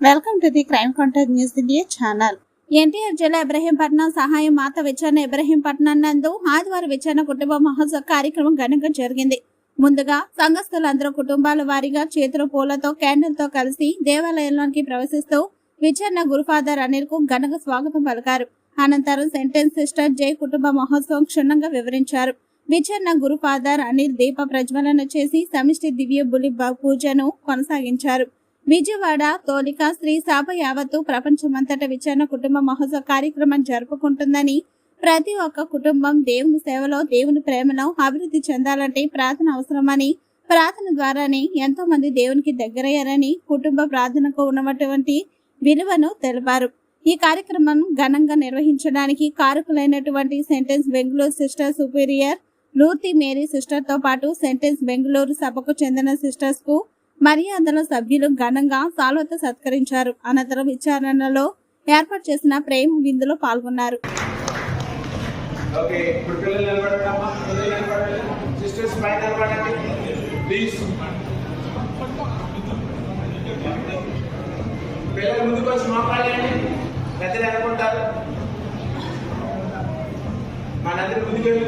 Welcome to the crime contact news India channel NTR జిల్లా ఇబ్రహీంపట్నం సహాయం మాత విచారణ ఇబ్రహీంపట్నం నందు ఆదివారం విచారణ కుటుంబ మహోత్సవ కార్యక్రమం ఘనంగా జరిగింది. ముందుగా సంఘస్థులందరూ కుటుంబాల వారీగా చేతుల పూలతో క్యాండిల్తో కలిసి దేవాలయంలోనికి ప్రవేశిస్తూ విచారణ గురుఫాదర్ అనిల్కు ఘనంగా స్వాగతం పలికారు. అనంతరం సెంటెన్స్ సిస్టర్ జై కుటుంబ మహోత్సవం క్షుణ్ణంగా వివరించారు. విచారణ గురుఫాదర్ అనిల్ దీప ప్రజ్వలన చేసి సమిష్టి దివ్య బులి పూజను కొనసాగించారు. విజయవాడ తోలిక శ్రీ సభ యావత్తు ప్రపంచమంతట విచారణ కుటుంబ మహోత్సవ కార్యక్రమం జరుపుకుంటుందని ప్రతి ఒక్క కుటుంబం దేవుని సేవలో దేవుని ప్రేమలో అభివృద్ధి చెందాలంటే ప్రార్థన అవసరమని ప్రార్థన ద్వారానే ఎంతో మంది దేవునికి దగ్గరయ్యారని కుటుంబ ప్రార్థనకు ఉన్నటువంటి విలువను తెలిపారు. ఈ కార్యక్రమం ఘనంగా నిర్వహించడానికి కారకులైనటువంటి sentence Bengaluru sister superior Lurthi Mary సిస్టర్తో పాటు సెంటెన్స్ బెంగళూరు సభకు చెందిన సిస్టర్స్కు మర్యాదల సభ్యులు ఘనంగా సాల్వతో సత్కరించారు. అనంతరం విచారణలో ఏర్పాటు చేసిన ప్రేమ విందులో పాల్గొన్నారు. పిల్లలు ముందుకు వచ్చి మాట్లాడండి. పెద్దలు అనుకుంటారు మనందరి ముందుకెళ్ళి.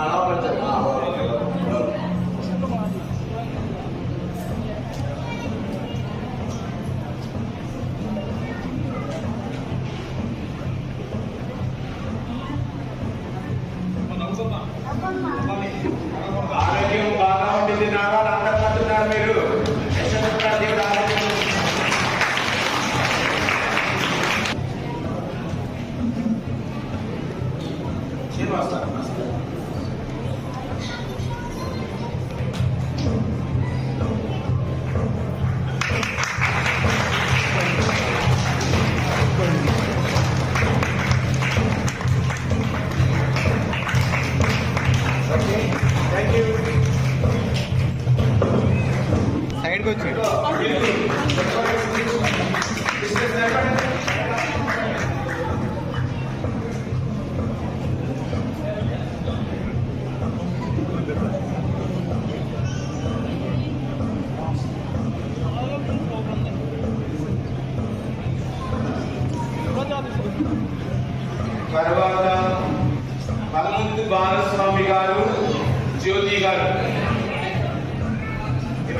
అలా పడతారు. ఆరోగ్యం సైడ్కి వచ్చి తర్వాత హనుమంతు బాలస్వామి గారు జ్యోతి గారు ఈ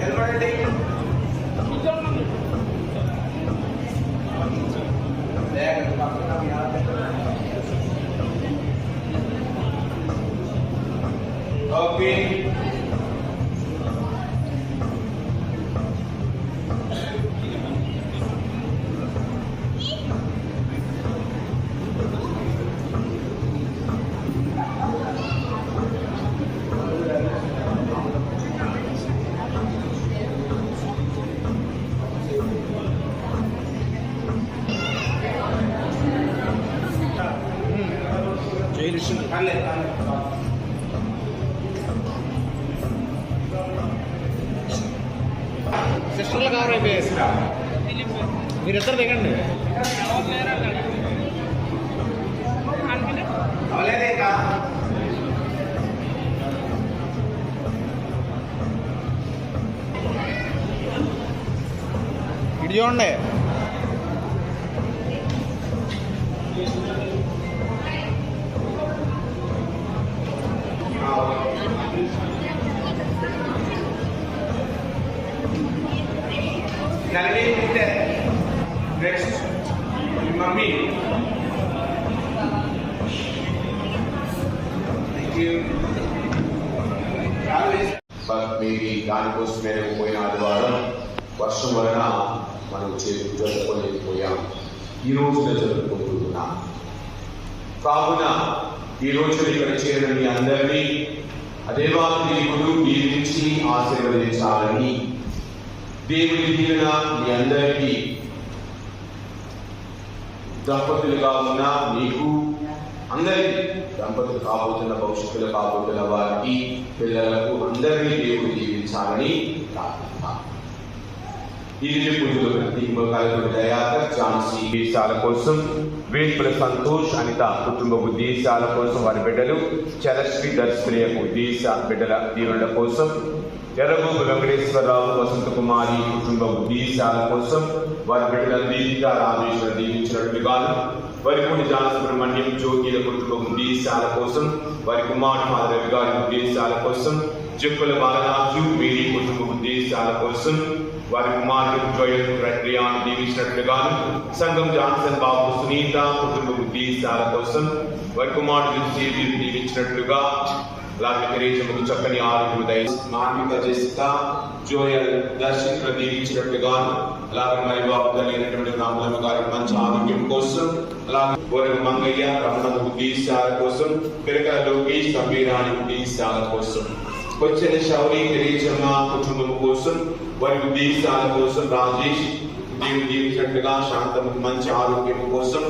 కూర్చో మాట్లాడండి సిస్టర్లు కవర్ అయిపోయారు మీరిద్దరు దిగండి అవలేదే ఇంకా ఇటు చూడండి కలిగి ఉంటే నెక్స్ట్ మీ మమ్మీ. థ్యాంక్ మేబీ దానికోసమే పోయిన ఆదివారం వర్షం వలన మనం చే- జరుపుకోలేకపోయాం ఈ రోజున జరుపుకుంటున్నాం. కావున ఈ రోజు ఇక్కడ చేరిన మీ అందరినీ అదేవా దేవుడు దీవించి ఆశీర్వదించాలని దేవుని దీవెన మీ అందరికీ దంపతులుగా ఉన్న మీకు అందరికీ దంపతులు కాబోతున్న భవిష్యత్తులు కాబోతున్న వారికి పిల్లలకు అందరినీ దేవుడు దీవించాలని ప్రార్థన ఈ పూజలు ప్రతీక కలుగుడు దయాకర్ ఝాన్సీ దేశాల కోసం వేల్పుల సంతోష్ అనిత కుటుంబ ఉద్దేశాల కోసం వారి బిడ్డలు చలశ్రీ దర్శనీయకు ఉద్దేశ బిడ్డల దీవెనల కోసం ఎర్రగూపు వెంకటేశ్వరరావు వసంత కుమారి కుటుంబ ఉద్దేశాల కోసం వారి బిడ్డలందరిగా రామేశ్వరం దీవించినట్లుగాను వరిపూడి జానసుబ్రహ్మణ్యం జ్యోతిల కుటుంబ ఉద్దేశాల కోసం వారి కుమారుడు మాధవి గారి ఉద్దేశాల కోసం చెప్పుల బాలరాజు మేరీ కుటుంబ ఉద్దేశాల కోసం వారి కుమారుడు జోయల్ ప్రక్రియాను దీవించినట్లుగాను సంఘం జాన్సన్ బాబు సునీత కుటుంబ ఉద్దేశాల కోసం వారి కుమారుడు సేవ్యం దీవించినట్లుగా అలాగే తెరేజముకు చక్కని ఆరోగ్య దయ మార్మిక జసిత జోయల్ దర్శన్ దీవించినట్లుగాను అలాగే మరి బాబు తల్లినటువంటి రామలమ్మ గారి మంచి ఆరోగ్యం కోసం అలాగే గోరెల మంగయ్య రమణ ఉద్దేశాల కోసం పిరకల లోకేష్ గంభీరాని ఉద్దేశాల కోసం వచ్చిన శౌరి తెలియజమ్మ కుటుంబం కోసం వారి ఉద్దేశాల కోసం రాజేష్ దేవుడు దీవించినట్లుగా శాంతముకు మంచి ఆరోగ్యం కోసం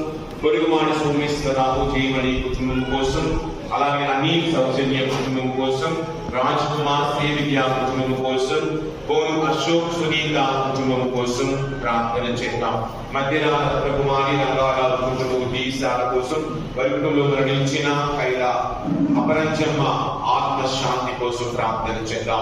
పొరుగుమాడి సోమేశ్వరరావు జీవని కుటుంబం కోసం అలాగే అన్ని సౌజన్య కుటుంబం కోసం రాజ్ కుమార్ శ్రీవిద్యా కుటుంబం కోసం పోను అశోక్ సునీత కుటుంబం కోసం ప్రార్థన చేద్దాం. మధ్యరాత కుమారి రంగారావు కుటుంబం దీశాల కోసం వారి మరణించిన కైలా అపరంజమ్మ ఆత్మశాంతి కోసం ప్రార్థన చేద్దాం.